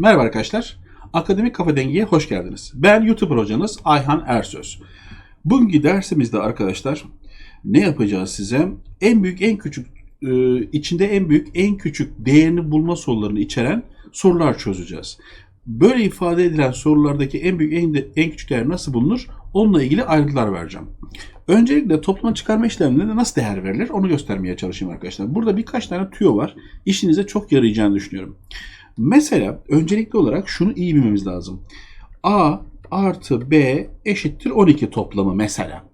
Merhaba arkadaşlar. Akademik Kafa Dengi'ye hoş geldiniz. Ben YouTuber hocanız Ayhan Ersöz. Bugünkü dersimizde arkadaşlar ne yapacağız size? En büyük, en küçük, e, içinde en büyük, en küçük değerini bulma sorularını içeren sorular çözeceğiz. Böyle ifade edilen sorulardaki en büyük, en, de, en küçük değer nasıl bulunur? Onunla ilgili ayrıntılar vereceğim. Öncelikle toplama çıkarma işlemlerinde nasıl değer verilir onu göstermeye çalışayım arkadaşlar. Burada birkaç tane tüyo var. İşinize çok yarayacağını düşünüyorum. Mesela öncelikli olarak şunu iyi bilmemiz lazım. A artı B eşittir 12 toplamı mesela.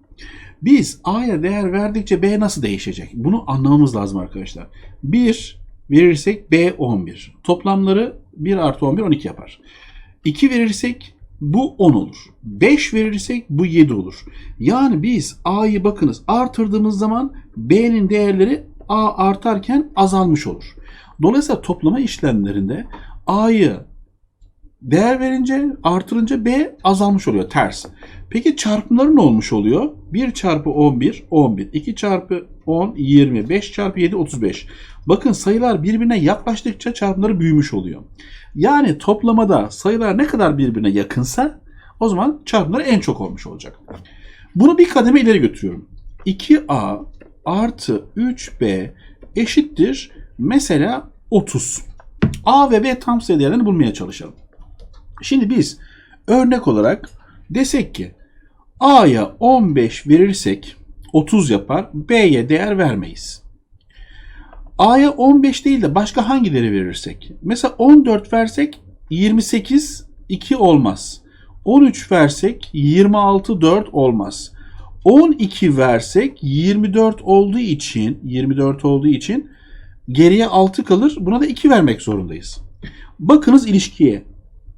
Biz A'ya değer verdikçe B nasıl değişecek? Bunu anlamamız lazım arkadaşlar. 1 verirsek B 11. Toplamları 1 artı 11 12 yapar. 2 verirsek bu 10 olur. 5 verirsek bu 7 olur. Yani biz A'yı bakınız artırdığımız zaman B'nin değerleri A artarken azalmış olur. Dolayısıyla toplama işlemlerinde A'yı değer verince artırınca B azalmış oluyor ters. Peki çarpımları ne olmuş oluyor? 1 çarpı 11 11. 2 çarpı 10 20. 5 çarpı 7 35. Bakın sayılar birbirine yaklaştıkça çarpımları büyümüş oluyor. Yani toplamada sayılar ne kadar birbirine yakınsa o zaman çarpımları en çok olmuş olacak. Bunu bir kademe ileri götürüyorum. 2A artı 3B eşittir mesela 30. A ve B tam sayı değerlerini bulmaya çalışalım. Şimdi biz örnek olarak desek ki A'ya 15 verirsek 30 yapar. B'ye değer vermeyiz. A'ya 15 değil de başka hangileri verirsek? Mesela 14 versek 28 2 olmaz. 13 versek 26 4 olmaz. 12 versek 24 olduğu için 24 olduğu için geriye 6 kalır. Buna da 2 vermek zorundayız. Bakınız ilişkiye.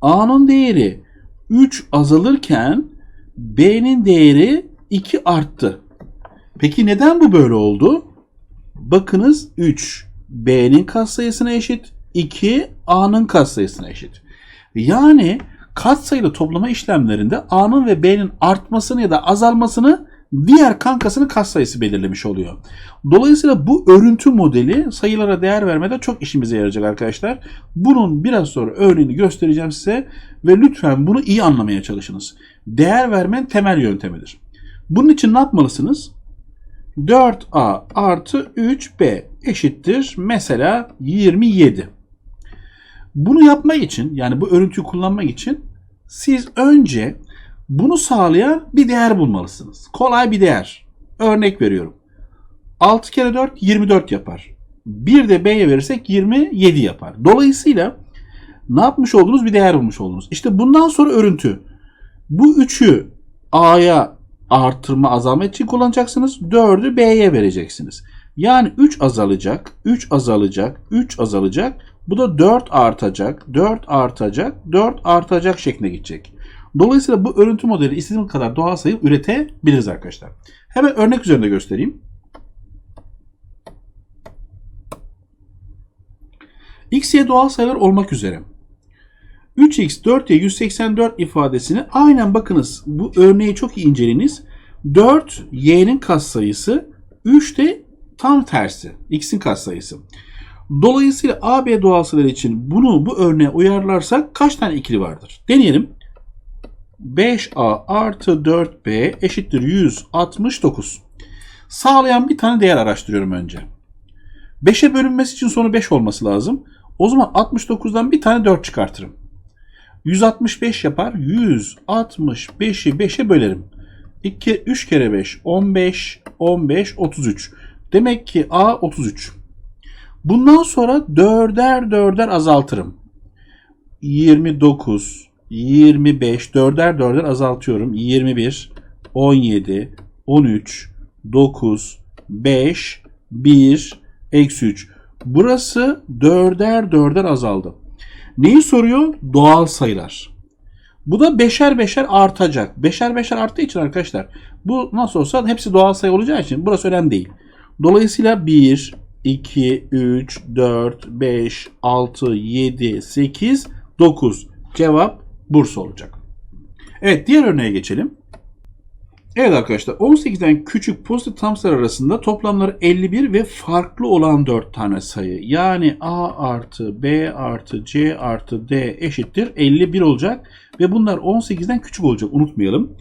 A'nın değeri 3 azalırken B'nin değeri 2 arttı. Peki neden bu böyle oldu? Bakınız 3 B'nin katsayısına eşit, 2 A'nın katsayısına eşit. Yani katsayılı toplama işlemlerinde A'nın ve B'nin artmasını ya da azalmasını diğer kankasının katsayısı belirlemiş oluyor. Dolayısıyla bu örüntü modeli sayılara değer vermede çok işimize yarayacak arkadaşlar. Bunun biraz sonra örneğini göstereceğim size ve lütfen bunu iyi anlamaya çalışınız. Değer vermenin temel yöntemidir. Bunun için ne yapmalısınız? 4a artı 3b eşittir mesela 27. Bunu yapmak için yani bu örüntüyü kullanmak için siz önce bunu sağlayan bir değer bulmalısınız. Kolay bir değer. Örnek veriyorum. 6 kere 4 24 yapar. Bir de B'ye verirsek 27 yapar. Dolayısıyla ne yapmış oldunuz? Bir değer bulmuş oldunuz. İşte bundan sonra örüntü. Bu 3'ü A'ya artırma azalma için kullanacaksınız. 4'ü B'ye vereceksiniz. Yani 3 azalacak, 3 azalacak, 3 azalacak. Bu da 4 artacak, 4 artacak, 4 artacak şeklinde gidecek. Dolayısıyla bu örüntü modeli istediğimiz kadar doğal sayı üretebiliriz arkadaşlar. Hemen örnek üzerinde göstereyim. x, y doğal sayılar olmak üzere 3x 4y 184 ifadesini aynen bakınız bu örneği çok iyi inceliniz. 4 y'nin katsayısı 3 de tam tersi x'in katsayısı. Dolayısıyla a, b doğal sayılar için bunu bu örneğe uyarlarsak kaç tane ikili vardır? Deneyelim. 5a artı 4b eşittir 169. Sağlayan bir tane değer araştırıyorum önce. 5'e bölünmesi için sonu 5 olması lazım. O zaman 69'dan bir tane 4 çıkartırım. 165 yapar. 165'i 5'e bölerim. 2, 3 kere 5 15 15 33. Demek ki A 33. Bundan sonra 4'er 4'er azaltırım. 29 25 4'er 4'er azaltıyorum. 21 17 13 9 5 1 eksi 3. Burası 4'er 4'er azaldı. Neyi soruyor? Doğal sayılar. Bu da beşer beşer artacak. Beşer beşer arttığı için arkadaşlar bu nasıl olsa hepsi doğal sayı olacağı için burası önemli değil. Dolayısıyla 1, 2, 3, 4, 5, 6, 7, 8, 9. Cevap Bursa olacak. Evet diğer örneğe geçelim. Evet arkadaşlar 18'den küçük pozitif tam sayı arasında toplamları 51 ve farklı olan 4 tane sayı. Yani A artı B artı C artı D eşittir 51 olacak. Ve bunlar 18'den küçük olacak unutmayalım.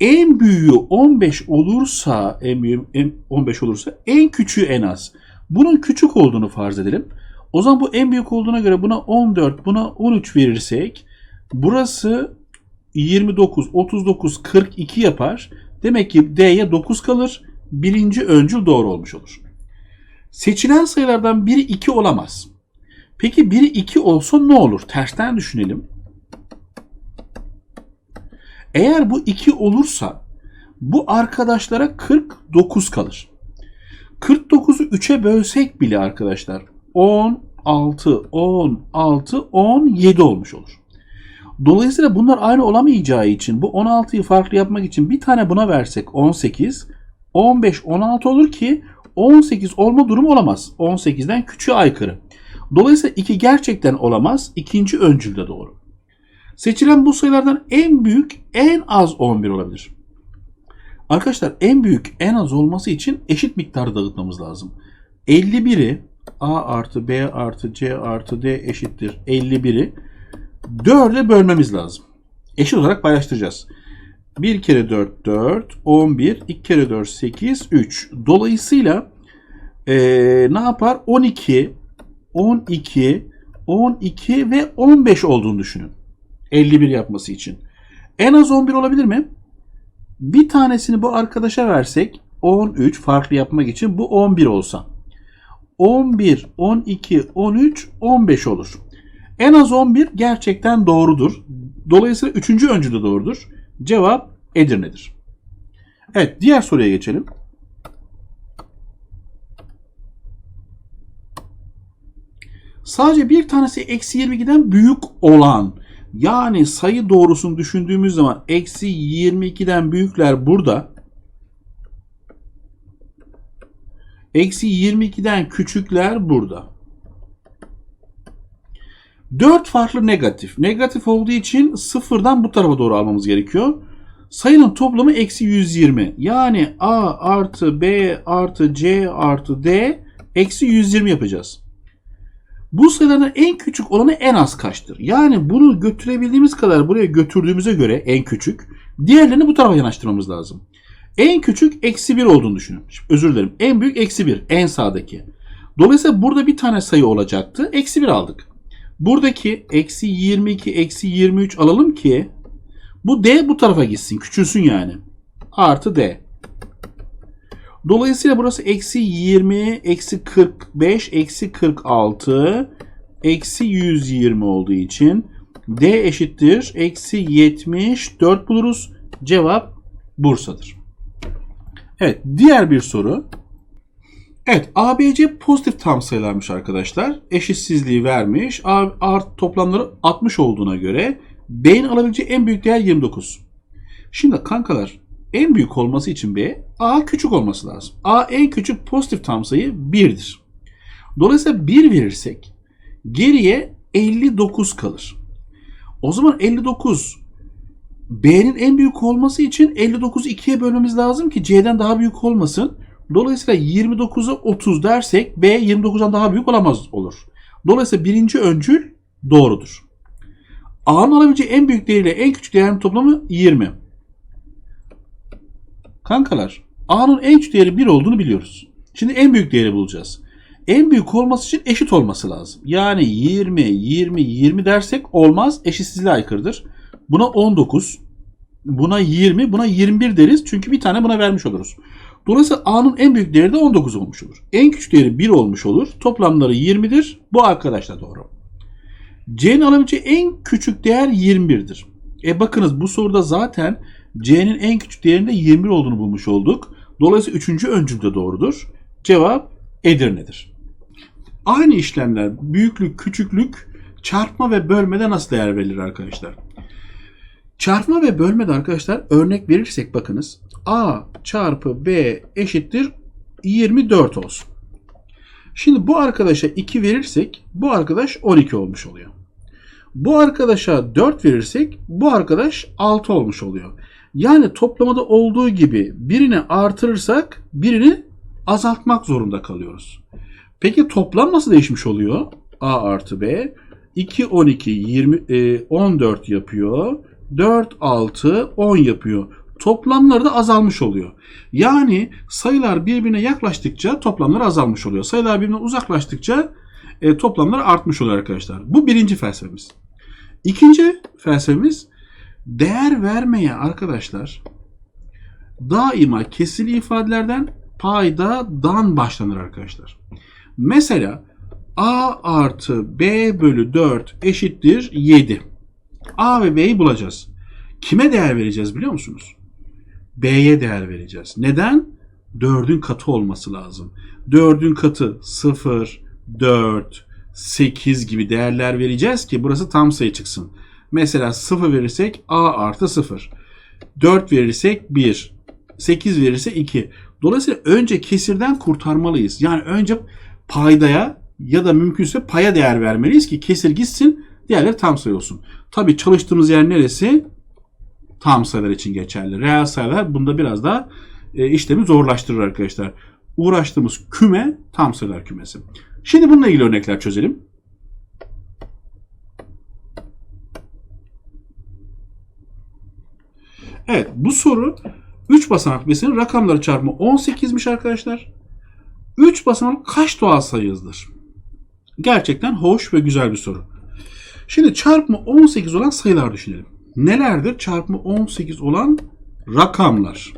En büyüğü 15 olursa en büyüğü en 15 olursa en küçüğü en az. Bunun küçük olduğunu farz edelim. O zaman bu en büyük olduğuna göre buna 14 buna 13 verirsek burası 29, 39, 42 yapar. Demek ki D'ye 9 kalır. Birinci öncül doğru olmuş olur. Seçilen sayılardan biri 2 olamaz. Peki biri 2 olsa ne olur? Tersten düşünelim. Eğer bu 2 olursa bu arkadaşlara 49 kalır. 49'u 3'e bölsek bile arkadaşlar 16, 16, 17 olmuş olur. Dolayısıyla bunlar aynı olamayacağı için bu 16'yı farklı yapmak için bir tane buna versek 18, 15, 16 olur ki 18 olma durumu olamaz. 18'den küçüğe aykırı. Dolayısıyla 2 gerçekten olamaz. İkinci öncülde doğru. Seçilen bu sayılardan en büyük en az 11 olabilir. Arkadaşlar en büyük en az olması için eşit miktarda dağıtmamız lazım. 51'i A artı B artı C artı D eşittir 51'i 4'e bölmemiz lazım. Eşit olarak paylaştıracağız. 1 kere 4 4, 11, 2 kere 4 8, 3. Dolayısıyla ee, ne yapar? 12, 12, 12 ve 15 olduğunu düşünün. 51 yapması için. En az 11 olabilir mi? Bir tanesini bu arkadaşa versek 13 farklı yapmak için bu 11 olsa. 11, 12, 13, 15 olur. En az 11 gerçekten doğrudur. Dolayısıyla 3. öncü de doğrudur. Cevap Edirne'dir. Evet diğer soruya geçelim. Sadece bir tanesi eksi 22'den büyük olan yani sayı doğrusunu düşündüğümüz zaman eksi 22'den büyükler burada. Eksi 22'den küçükler burada. 4 farklı negatif. Negatif olduğu için sıfırdan bu tarafa doğru almamız gerekiyor. Sayının toplamı eksi 120. Yani A artı B artı C artı D eksi 120 yapacağız. Bu sayıların en küçük olanı en az kaçtır? Yani bunu götürebildiğimiz kadar buraya götürdüğümüze göre en küçük. Diğerlerini bu tarafa yanaştırmamız lazım. En küçük eksi 1 olduğunu düşünün. Şimdi özür dilerim. En büyük eksi 1. En sağdaki. Dolayısıyla burada bir tane sayı olacaktı. Eksi 1 aldık. Buradaki eksi 22, eksi 23 alalım ki bu D bu tarafa gitsin. Küçülsün yani. Artı D. Dolayısıyla burası eksi 20, eksi 45, eksi 46, eksi 120 olduğu için D eşittir. Eksi 74 buluruz. Cevap Bursa'dır. Evet diğer bir soru. Evet ABC pozitif tam sayılarmış arkadaşlar. Eşitsizliği vermiş. A art toplamları 60 olduğuna göre B'nin alabileceği en büyük değer 29. Şimdi kankalar en büyük olması için B A küçük olması lazım. A en küçük pozitif tam sayı 1'dir. Dolayısıyla 1 verirsek geriye 59 kalır. O zaman 59 B'nin en büyük olması için 59'u 2'ye bölmemiz lazım ki C'den daha büyük olmasın. Dolayısıyla 29'a 30 dersek B 29'dan daha büyük olamaz olur. Dolayısıyla birinci öncül doğrudur. A'nın alabileceği en büyük değeriyle en küçük değerin toplamı 20. Kankalar A'nın en küçük değeri 1 olduğunu biliyoruz. Şimdi en büyük değeri bulacağız. En büyük olması için eşit olması lazım. Yani 20, 20, 20 dersek olmaz. Eşitsizliğe aykırıdır. Buna 19, buna 20, buna 21 deriz. Çünkü bir tane buna vermiş oluruz. Dolayısıyla A'nın en büyük değeri de 19 olmuş olur. En küçük değeri 1 olmuş olur. Toplamları 20'dir. Bu arkadaş da doğru. C'nin alabileceği en küçük değer 21'dir. E bakınız bu soruda zaten C'nin en küçük değerinde 21 olduğunu bulmuş olduk. Dolayısıyla 3. öncül de doğrudur. Cevap Edirne'dir. Aynı işlemler büyüklük, küçüklük, çarpma ve bölmede nasıl değer verilir arkadaşlar? Çarpma ve bölmede arkadaşlar örnek verirsek bakınız A çarpı B eşittir 24 olsun. Şimdi bu arkadaşa 2 verirsek bu arkadaş 12 olmuş oluyor. Bu arkadaşa 4 verirsek bu arkadaş 6 olmuş oluyor. Yani toplamada olduğu gibi birini artırırsak birini azaltmak zorunda kalıyoruz. Peki toplam nasıl değişmiş oluyor? A artı B 2 12 20 e, 14 yapıyor. 4 6 10 yapıyor. Toplamları da azalmış oluyor. Yani sayılar birbirine yaklaştıkça toplamlar azalmış oluyor. Sayılar birbirine uzaklaştıkça e, toplamlar artmış oluyor arkadaşlar. Bu birinci felsefemiz. İkinci felsefemiz değer vermeye arkadaşlar daima kesili ifadelerden paydadan başlanır arkadaşlar. Mesela a artı b bölü 4 eşittir 7. a ve b'yi bulacağız. Kime değer vereceğiz biliyor musunuz? b'ye değer vereceğiz. Neden? 4'ün katı olması lazım. 4'ün katı 0, 4, 8 gibi değerler vereceğiz ki burası tam sayı çıksın. Mesela 0 verirsek a artı 0. 4 verirsek 1. 8 verirse 2. Dolayısıyla önce kesirden kurtarmalıyız. Yani önce paydaya ya da mümkünse paya değer vermeliyiz ki kesir gitsin diğerleri tam sayı olsun. Tabi çalıştığımız yer neresi? Tam sayılar için geçerli. Reel sayılar bunda biraz daha e, işlemi zorlaştırır arkadaşlar. Uğraştığımız küme tam sayılar kümesi. Şimdi bununla ilgili örnekler çözelim. Evet bu soru 3 basamak besinin rakamları çarpımı 18'miş arkadaşlar. 3 basamak kaç doğal sayı yazılır? Gerçekten hoş ve güzel bir soru. Şimdi çarpımı 18 olan sayılar düşünelim. Nelerdir çarpımı 18 olan rakamlar?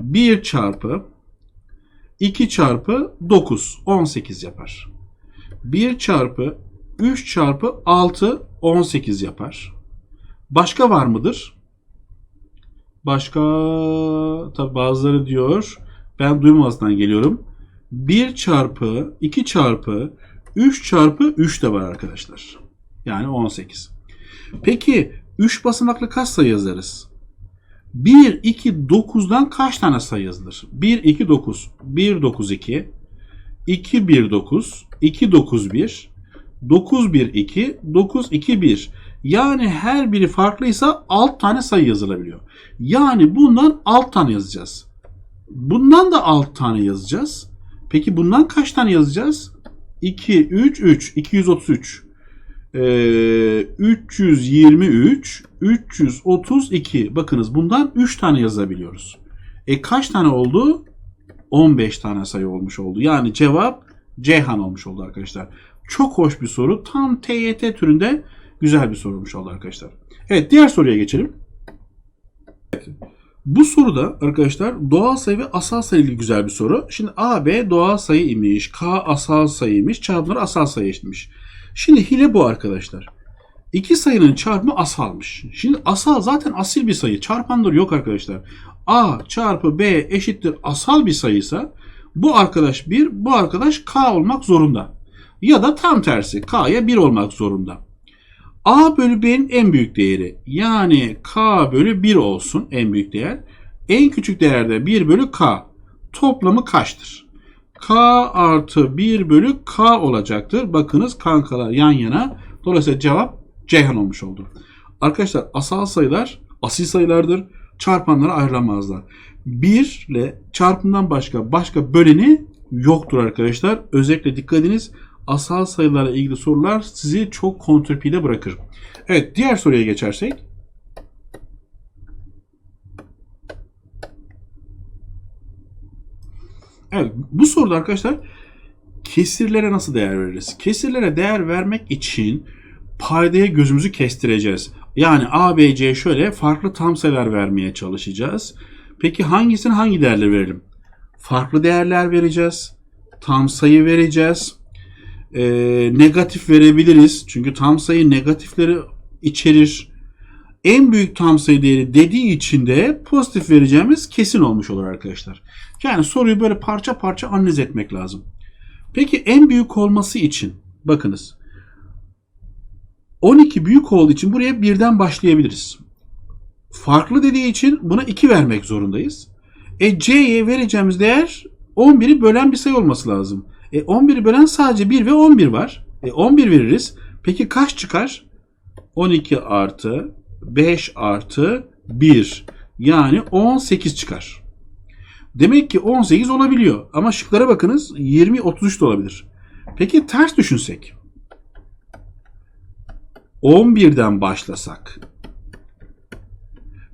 1 çarpı 2 çarpı 9 18 yapar. 1 çarpı 3 çarpı 6 18 yapar. Başka var mıdır? Başka tabi bazıları diyor ben duymazdan geliyorum. 1 çarpı 2 çarpı 3 çarpı 3 de var arkadaşlar. Yani 18. Peki 3 basamaklı kaç sayı yazarız? 1, 2, 9'dan kaç tane sayı yazılır? 1, 2, 9. 1, 9, 2. 2, 1, 9. 2, 9, 1. 9, 1, 2. 9, 2, 1. Yani her biri farklıysa alt tane sayı yazılabiliyor. Yani bundan alt tane yazacağız. Bundan da alt tane yazacağız. Peki bundan kaç tane yazacağız? 2, 3, 3. 233. Ee, 323, 332. Bakınız bundan 3 tane yazabiliyoruz. E kaç tane oldu? 15 tane sayı olmuş oldu. Yani cevap Ceyhan olmuş oldu arkadaşlar. Çok hoş bir soru. Tam TYT türünde güzel bir sorulmuş oldu arkadaşlar. Evet diğer soruya geçelim. Evet. Bu soruda arkadaşlar doğal sayı ve asal sayı ile güzel bir soru. Şimdi A, B doğal sayı imiş. K asal sayıymış. Çarpımları asal sayı eşitmiş. Şimdi hile bu arkadaşlar. İki sayının çarpımı asalmış. Şimdi asal zaten asil bir sayı. Çarpanları yok arkadaşlar. A çarpı B eşittir asal bir sayıysa bu arkadaş 1, bu arkadaş K olmak zorunda. Ya da tam tersi K'ya 1 olmak zorunda. A bölü B'nin en büyük değeri yani K bölü 1 olsun en büyük değer. En küçük değerde 1 bölü K. Toplamı kaçtır? K artı 1 bölü K olacaktır. Bakınız kankalar yan yana. Dolayısıyla cevap Ceyhan olmuş oldu. Arkadaşlar asal sayılar asil sayılardır. Çarpanlara ayrılamazlar. 1 ile çarpımdan başka başka böleni yoktur arkadaşlar. Özellikle dikkat ediniz. Asal sayılarla ilgili sorular sizi çok kontrpide bırakır. Evet diğer soruya geçersek. Evet bu soruda arkadaşlar kesirlere nasıl değer veririz? Kesirlere değer vermek için paydaya gözümüzü kestireceğiz. Yani A, B, C şöyle farklı tam sayılar vermeye çalışacağız. Peki hangisini hangi değerle verelim? Farklı değerler vereceğiz. Tam sayı vereceğiz. Ee, negatif verebiliriz. Çünkü tam sayı negatifleri içerir. En büyük tam sayı değeri dediği için de pozitif vereceğimiz kesin olmuş olur arkadaşlar. Yani soruyu böyle parça parça analiz etmek lazım. Peki en büyük olması için bakınız 12 büyük olduğu için buraya birden başlayabiliriz. Farklı dediği için buna 2 vermek zorundayız. E C'ye vereceğimiz değer 11'i bölen bir sayı olması lazım. E 11'i bölen sadece 1 ve 11 var. E 11 veririz. Peki kaç çıkar? 12 artı 5 artı 1. Yani 18 çıkar. Demek ki 18 olabiliyor. Ama şıklara bakınız 20, 33 de olabilir. Peki ters düşünsek. 11'den başlasak.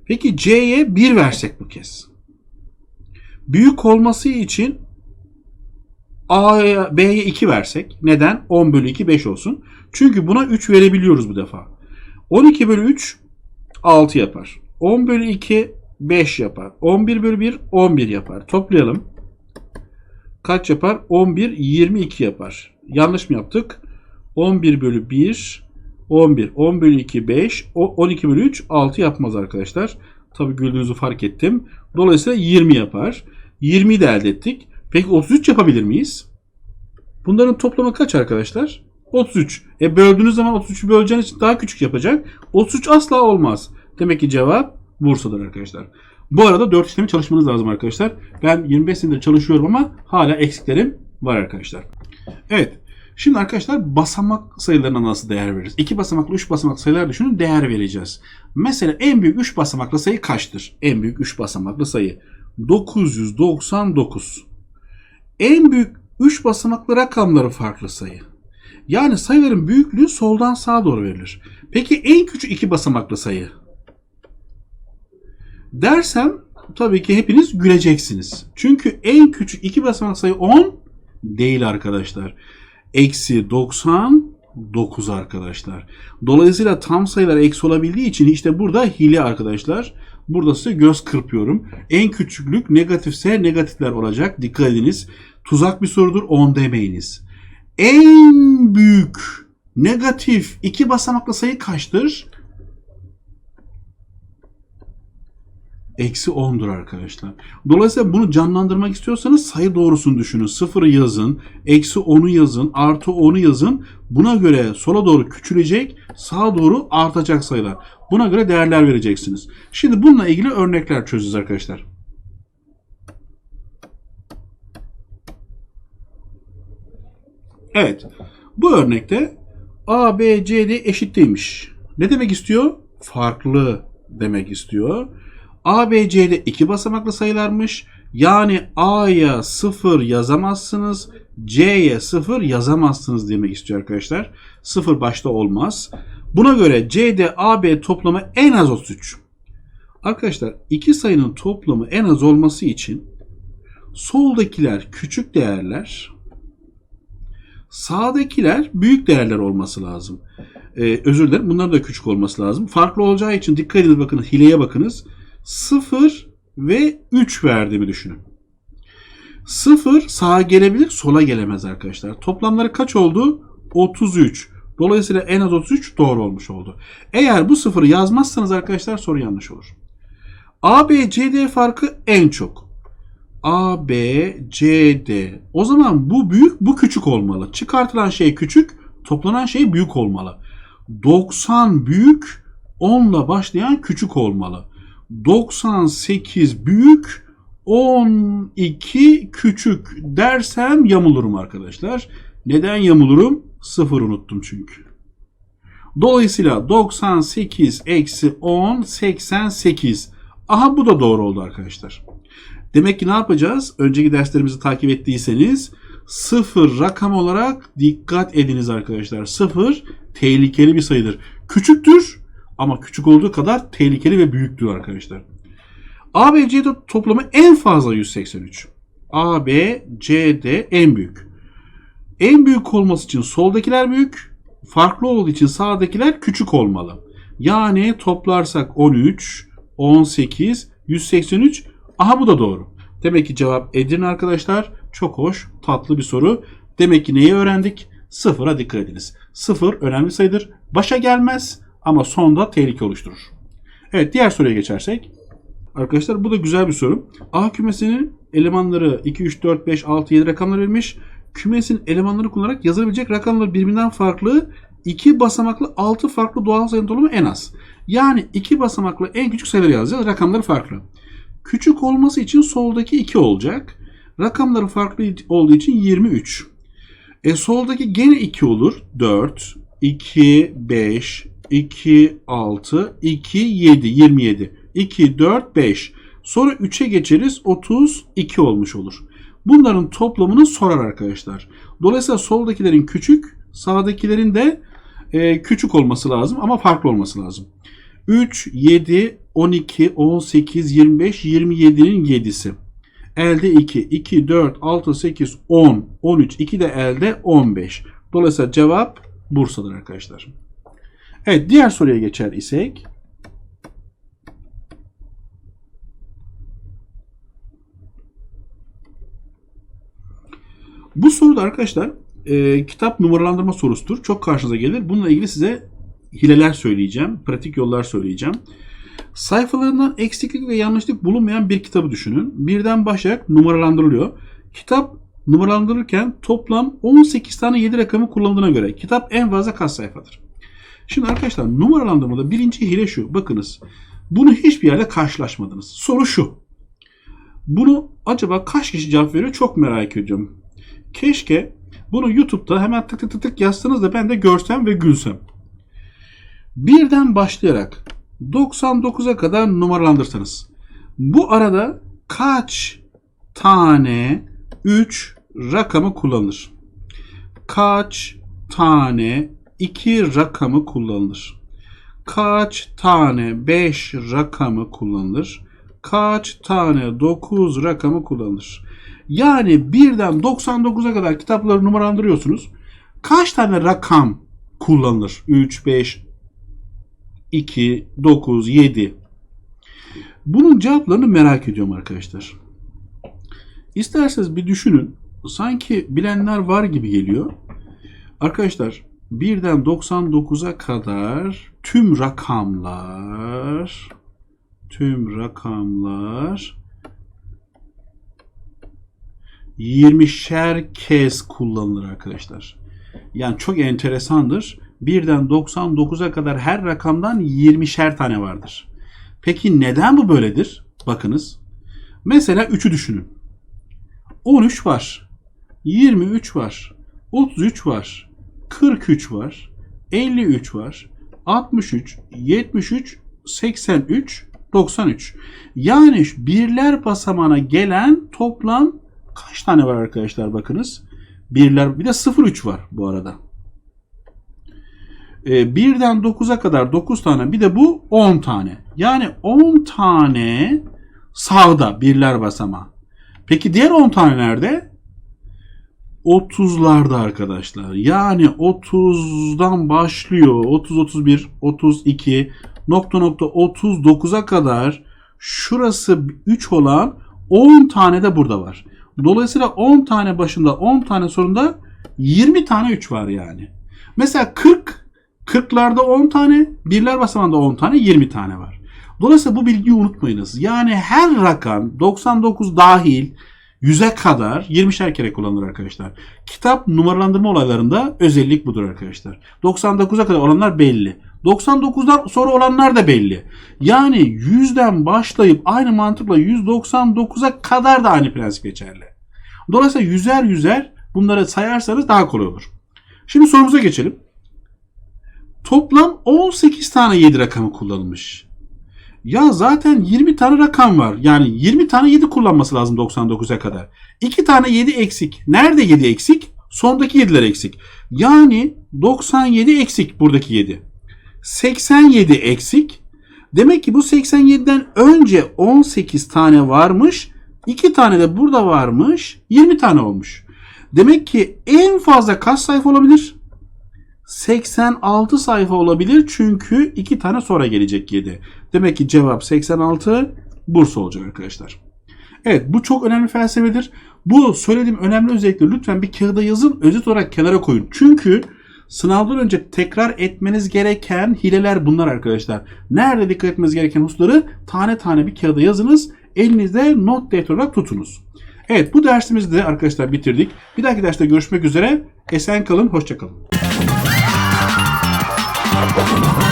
Peki C'ye 1 versek bu kez. Büyük olması için A'ya B'ye 2 versek. Neden? 10 bölü 2 5 olsun. Çünkü buna 3 verebiliyoruz bu defa. 12 bölü 3 6 yapar. 10 bölü 2 5 yapar. 11 bölü 1 11 yapar. Toplayalım. Kaç yapar? 11 22 yapar. Yanlış mı yaptık? 11 bölü 1 11. 10 bölü 2 5. O- 12 bölü 3 6 yapmaz arkadaşlar. Tabi güldüğünüzü fark ettim. Dolayısıyla 20 yapar. 20'yi de elde ettik. Peki 33 yapabilir miyiz? Bunların toplamı kaç arkadaşlar? 33. E böldüğünüz zaman 33'ü böleceğiniz için daha küçük yapacak. 33 asla olmaz. Demek ki cevap Bursa'dır arkadaşlar. Bu arada 4 işlemi çalışmanız lazım arkadaşlar. Ben 25 senedir çalışıyorum ama hala eksiklerim var arkadaşlar. Evet. Şimdi arkadaşlar basamak sayılarına nasıl değer veririz? 2 basamaklı 3 basamaklı sayılar düşünün değer vereceğiz. Mesela en büyük 3 basamaklı sayı kaçtır? En büyük 3 basamaklı sayı 999. En büyük 3 basamaklı rakamları farklı sayı. Yani sayıların büyüklüğü soldan sağa doğru verilir. Peki en küçük 2 basamaklı sayı? Dersem tabii ki hepiniz güleceksiniz. Çünkü en küçük 2 basamaklı sayı 10 değil arkadaşlar. Eksi 99 arkadaşlar. Dolayısıyla tam sayılar eksi olabildiği için işte burada hile arkadaşlar. Burada size göz kırpıyorum. En küçüklük negatifse negatifler olacak. Dikkat ediniz. Tuzak bir sorudur 10 demeyiniz. En büyük negatif iki basamaklı sayı kaçtır? Eksi 10'dur arkadaşlar. Dolayısıyla bunu canlandırmak istiyorsanız sayı doğrusunu düşünün. Sıfırı yazın, eksi 10'u yazın, artı 10'u yazın. Buna göre sola doğru küçülecek, sağa doğru artacak sayılar. Buna göre değerler vereceksiniz. Şimdi bununla ilgili örnekler çözeceğiz arkadaşlar. Evet. Bu örnekte A, B, C, D eşitteymiş. Ne demek istiyor? Farklı demek istiyor. A, B, C, D iki basamaklı sayılarmış. Yani A'ya 0 yazamazsınız. C'ye 0 yazamazsınız demek istiyor arkadaşlar. 0 başta olmaz. Buna göre CD, AB toplamı en az 33. Arkadaşlar iki sayının toplamı en az olması için soldakiler küçük değerler, sağdakiler büyük değerler olması lazım. Ee, özür dilerim bunların da küçük olması lazım. Farklı olacağı için dikkat edin bakın hileye bakınız. 0 ve 3 verdiğimi düşünün. 0 sağa gelebilir sola gelemez arkadaşlar. Toplamları kaç oldu? 33. Dolayısıyla en az 33 doğru olmuş oldu. Eğer bu sıfırı yazmazsanız arkadaşlar soru yanlış olur. A, B, C, D farkı en çok. A, B, C, D. O zaman bu büyük, bu küçük olmalı. Çıkartılan şey küçük, toplanan şey büyük olmalı. 90 büyük, 10 ile başlayan küçük olmalı. 98 büyük, 12 küçük dersem yamulurum arkadaşlar. Neden yamulurum? Sıfır unuttum çünkü. Dolayısıyla 98 eksi 10 88. Aha bu da doğru oldu arkadaşlar. Demek ki ne yapacağız? Önceki derslerimizi takip ettiyseniz sıfır rakam olarak dikkat ediniz arkadaşlar. Sıfır tehlikeli bir sayıdır. Küçüktür ama küçük olduğu kadar tehlikeli ve büyüktür arkadaşlar. A, B, C, D toplamı en fazla 183. A, B, C, D en büyük. En büyük olması için soldakiler büyük, farklı olduğu için sağdakiler küçük olmalı. Yani toplarsak 13, 18, 183. Aha bu da doğru. Demek ki cevap Edirne arkadaşlar. Çok hoş, tatlı bir soru. Demek ki neyi öğrendik? Sıfıra dikkat ediniz. Sıfır önemli sayıdır. Başa gelmez ama sonda tehlike oluşturur. Evet diğer soruya geçersek. Arkadaşlar bu da güzel bir soru. A kümesinin elemanları 2, 3, 4, 5, 6, 7 rakamlar verilmiş. Kümesin elemanları kullanarak yazılabilecek rakamlar birbirinden farklı. 2 basamaklı 6 farklı doğal sayının toplamı en az. Yani 2 basamaklı en küçük sayıları yazacağız. Rakamları farklı. Küçük olması için soldaki 2 olacak. Rakamları farklı olduğu için 23. E soldaki gene 2 olur. 4, 2, 5, 2, 6, 2, 7, 27. 2, 4, 5. Sonra 3'e geçeriz 32 olmuş olur. Bunların toplamını sorar arkadaşlar. Dolayısıyla soldakilerin küçük, sağdakilerin de e, küçük olması lazım ama farklı olması lazım. 3, 7, 12, 18, 25, 27'nin 7'si. Elde 2, 2, 4, 6, 8, 10, 13, 2 de elde 15. Dolayısıyla cevap Bursa'dır arkadaşlar. Evet diğer soruya geçer isek. Bu soruda arkadaşlar e, kitap numaralandırma sorusudur. Çok karşınıza gelir. Bununla ilgili size hileler söyleyeceğim. Pratik yollar söyleyeceğim. Sayfalarından eksiklik ve yanlışlık bulunmayan bir kitabı düşünün. Birden başlayarak numaralandırılıyor. Kitap numaralandırılırken toplam 18 tane 7 rakamı kullanıldığına göre kitap en fazla kaç sayfadır? Şimdi arkadaşlar numaralandırmada birinci hile şu. Bakınız bunu hiçbir yerde karşılaşmadınız. Soru şu. Bunu acaba kaç kişi cevap veriyor çok merak ediyorum. Keşke bunu YouTube'da hemen tık tık tık tık yazsanız da ben de görsem ve gülsem. Birden başlayarak 99'a kadar numaralandırsanız. Bu arada kaç tane 3 rakamı kullanılır? Kaç tane 2 rakamı kullanılır? Kaç tane 5 rakamı kullanılır? Kaç tane 9 rakamı kullanılır? Yani birden 99'a kadar kitapları numaralandırıyorsunuz. Kaç tane rakam kullanılır? 3, 5, 2, 9, 7. Bunun cevaplarını merak ediyorum arkadaşlar. İsterseniz bir düşünün. Sanki bilenler var gibi geliyor. Arkadaşlar birden 99'a kadar tüm rakamlar tüm rakamlar 20'şer kez kullanılır arkadaşlar. Yani çok enteresandır. Birden 99'a kadar her rakamdan 20'şer tane vardır. Peki neden bu böyledir? Bakınız. Mesela 3'ü düşünün. 13 var. 23 var. 33 var. 43 var. 53 var. 63, 73, 83, 93. Yani birler basamağına gelen toplam kaç tane var arkadaşlar bakınız. Birler bir de 03 var bu arada. E, birden 9'a kadar 9 tane bir de bu 10 tane. Yani 10 tane sağda birler basamağı. Peki diğer 10 tane nerede? 30'larda arkadaşlar. Yani 30'dan başlıyor. 30, 31, 32, nokta nokta 39'a kadar şurası 3 olan 10 tane de burada var. Dolayısıyla 10 tane başında 10 tane sonunda 20 tane 3 var yani. Mesela 40 40'larda 10 tane, birler basamağında 10 tane, 20 tane var. Dolayısıyla bu bilgiyi unutmayınız. Yani her rakam 99 dahil 100'e kadar 20'şer kere kullanılır arkadaşlar. Kitap numaralandırma olaylarında özellik budur arkadaşlar. 99'a kadar olanlar belli. 99'dan sonra olanlar da belli. Yani 100'den başlayıp aynı mantıkla 199'a kadar da aynı prensip geçerli. Dolayısıyla yüzer yüzer bunları sayarsanız daha kolay olur. Şimdi sorumuza geçelim. Toplam 18 tane 7 rakamı kullanılmış. Ya zaten 20 tane rakam var. Yani 20 tane 7 kullanması lazım 99'a kadar. 2 tane 7 eksik. Nerede 7 eksik? Sondaki 7'ler eksik. Yani 97 eksik buradaki 7. 87 eksik. Demek ki bu 87'den önce 18 tane varmış. 2 tane de burada varmış. 20 tane olmuş. Demek ki en fazla kaç sayfa olabilir? 86 sayfa olabilir çünkü 2 tane sonra gelecek 7. Demek ki cevap 86 Bursa olacak arkadaşlar. Evet bu çok önemli felsefedir. Bu söylediğim önemli özellikleri lütfen bir kağıda yazın özet olarak kenara koyun. Çünkü sınavdan önce tekrar etmeniz gereken hileler bunlar arkadaşlar. Nerede dikkat etmeniz gereken hususları tane tane bir kağıda yazınız. Elinizde not defteri olarak tutunuz. Evet bu dersimizi de arkadaşlar bitirdik. Bir dahaki derste görüşmek üzere. Esen kalın, hoşça Thank you.